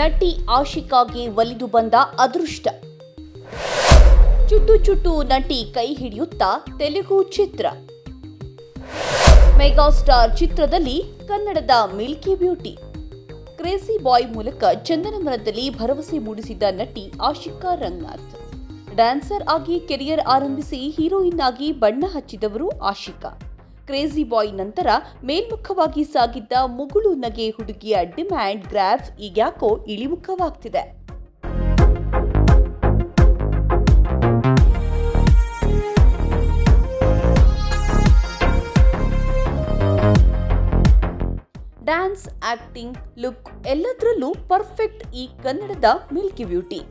ನಟಿ ಆಶಿಕಾಗೆ ಒಲಿದು ಬಂದ ಅದೃಷ್ಟ. ಚುಟ್ಟು ಚುಟ್ಟು ನಟಿ ಕೈ ಹಿಡಿಯುತ್ತಾ ತೆಲುಗು ಚಿತ್ರ. ಮೆಗಾಸ್ಟಾರ್ ಚಿತ್ರದಲ್ಲಿ ಕನ್ನಡದ ಮಿಲ್ಕಿ ಬ್ಯೂಟಿ. ಕ್ರೇಸಿ ಬಾಯ್ ಮೂಲಕ ಚಂದನಮರದಲ್ಲಿ ಭರವಸೆ ಮೂಡಿಸಿದ ನಟಿ ಆಶಿಕಾ ರಂಗನಾಥ್. ಡ್ಯಾನ್ಸರ್ ಆಗಿ ಕೆರಿಯರ್ ಆರಂಭಿಸಿ ಹೀರೋಯಿನ್ ಆಗಿ ಬಣ್ಣ ಹಚ್ಚಿದವರು ಆಶಿಕಾ. ಕ್ರೇಜಿ ಬಾಯ್ ನಂತರ ಮೇಲ್ಮುಖವಾಗಿ ಸಾಗಿದ್ದ ಮುಗುಳು ನಗೆ ಹುಡುಗಿಯ ಡಿಮ್ಯಾಂಡ್ ಗ್ರಾಫ್ ಈಗ್ಯಾಕೋ ಇಳಿಮುಖವಾಗ್ತಿದೆ. ಡ್ಯಾನ್ಸ್, ಆಕ್ಟಿಂಗ್, ಲುಕ್ ಎಲ್ಲದರಲ್ಲೂ ಪರ್ಫೆಕ್ಟ್ ಈ ಕನ್ನಡದ ಮಿಲ್ಕಿ ಬ್ಯೂಟಿ.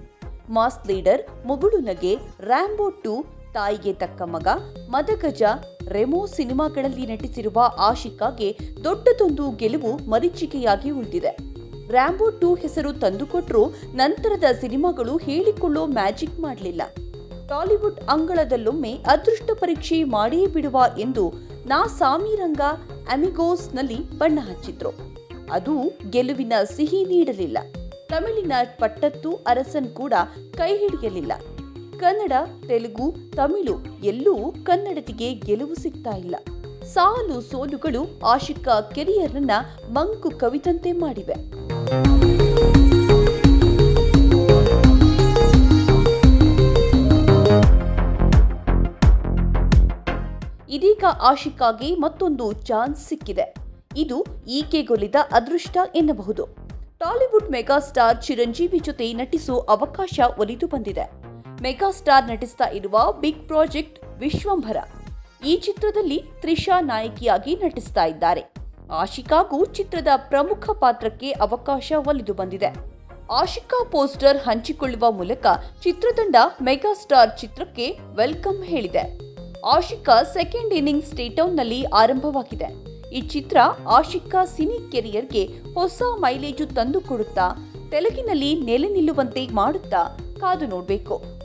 ಮಾಸ್ ಲೀಡರ್, ಮುಗುಳು ನಗೆ, ರ್ಯಾಂಬೋ ಟು ತಾಯಿಗೆ ತಕ್ಕ ಮಗ. ಮದಗಜ ರೆಮೋ ಸಿನಿಮಾಗಳಲ್ಲಿ ನಟಿಸಿರುವ ಆಶಿಕಾಗೆ ದೊಡ್ಡದೊಂದು ಗೆಲುವು ಮರೀಚಿಕೆಯಾಗಿ ಉಳಿದಿದೆ. ರ್ಯಾಂಬೋ ಟೂ ಹೆಸರು ತಂದುಕೊಟ್ರೂ ನಂತರದ ಸಿನಿಮಾಗಳು ಹೇಳಿಕೊಳ್ಳೋ ಮ್ಯಾಜಿಕ್ ಮಾಡಲಿಲ್ಲ. ಟಾಲಿವುಡ್ ಅಂಗಳದಲ್ಲೊಮ್ಮೆ ಅದೃಷ್ಟ ಪರೀಕ್ಷೆ ಮಾಡಿಯೇ ಬಿಡುವ ಎಂದು ನಾ ಸಾಮಿರಂಗ ಅಮಿಗೋಸ್ನಲ್ಲಿ ಬಣ್ಣ ಹಚ್ಚಿದ್ರು. ಅದು ಗೆಲುವಿನ ಸಿಹಿ ನೀಡಲಿಲ್ಲ. ತಮಿಳಿನ ಪಟ್ಟತ್ತು ಅರಸನ್ ಕೂಡ ಕೈ ಹಿಡಿಯಲಿಲ್ಲ. ಕನ್ನಡ, ತೆಲುಗು, ತಮಿಳು ಎಲ್ಲೂ ಕನ್ನಡತಿಗೆ ಗೆಲುವು ಸಿಗ್ತಾ ಇಲ್ಲ. ಸಾಲು ಸೋಲುಗಳು ಆಶಿಕಾ ಕೆರಿಯರ್ನ ಮಂಕು ಕವಿತಂತೆ ಮಾಡಿವೆ. ಇದೀಗ ಆಶಿಕಾಗೆ ಮತ್ತೊಂದು ಚಾನ್ಸ್ ಸಿಕ್ಕಿದೆ. ಇದು ಈಕೆಗೊಲಿದ ಅದೃಷ್ಟ ಎನ್ನಬಹುದು. ಟಾಲಿವುಡ್ ಮೆಗಾಸ್ಟಾರ್ ಚಿರಂಜೀವಿ ಜೊತೆ ನಟಿಸೋ ಅವಕಾಶ ಒಲಿದು ಬಂದಿದೆ. ಮೆಗಾಸ್ಟಾರ್ ನಟಿಸ್ತಾ ಇರುವ ಬಿಗ್ ಪ್ರಾಜೆಕ್ಟ್ ವಿಶ್ವಂಭರ. ಈ ಚಿತ್ರದಲ್ಲಿ ತ್ರಿಷಾ ನಾಯಕಿಯಾಗಿ ನಟಿಸ್ತಾ ಇದ್ದಾರೆ. ಆಶಿಕಾಗೂ ಚಿತ್ರದ ಪ್ರಮುಖ ಪಾತ್ರಕ್ಕೆ ಅವಕಾಶ ಒಲಿದು ಬಂದಿದೆ. ಆಶಿಕಾ ಪೋಸ್ಟರ್ ಹಂಚಿಕೊಳ್ಳುವ ಮೂಲಕ ಚಿತ್ರತಂಡ ಮೆಗಾಸ್ಟಾರ್ ಚಿತ್ರಕ್ಕೆ ವೆಲ್ಕಮ್ ಹೇಳಿದೆ. ಆಶಿಕಾ ಸೆಕೆಂಡ್ ಇನ್ನಿಂಗ್ಸ್ ಸ್ಟೇಟೌನ್ನಲ್ಲಿ ಆರಂಭವಾಗಿದೆ. ಈ ಚಿತ್ರ ಆಶಿಕಾ ಸಿನಿ ಕೆರಿಯರ್ಗೆ ಹೊಸ ಮೈಲೇಜು ತಂದುಕೊಡುತ್ತಾ, ತೆಲುಗಿನಲ್ಲಿ ನೆಲೆ ನಿಲ್ಲುವಂತೆ ಮಾಡುತ್ತಾ ಕಾದು ನೋಡಬೇಕು.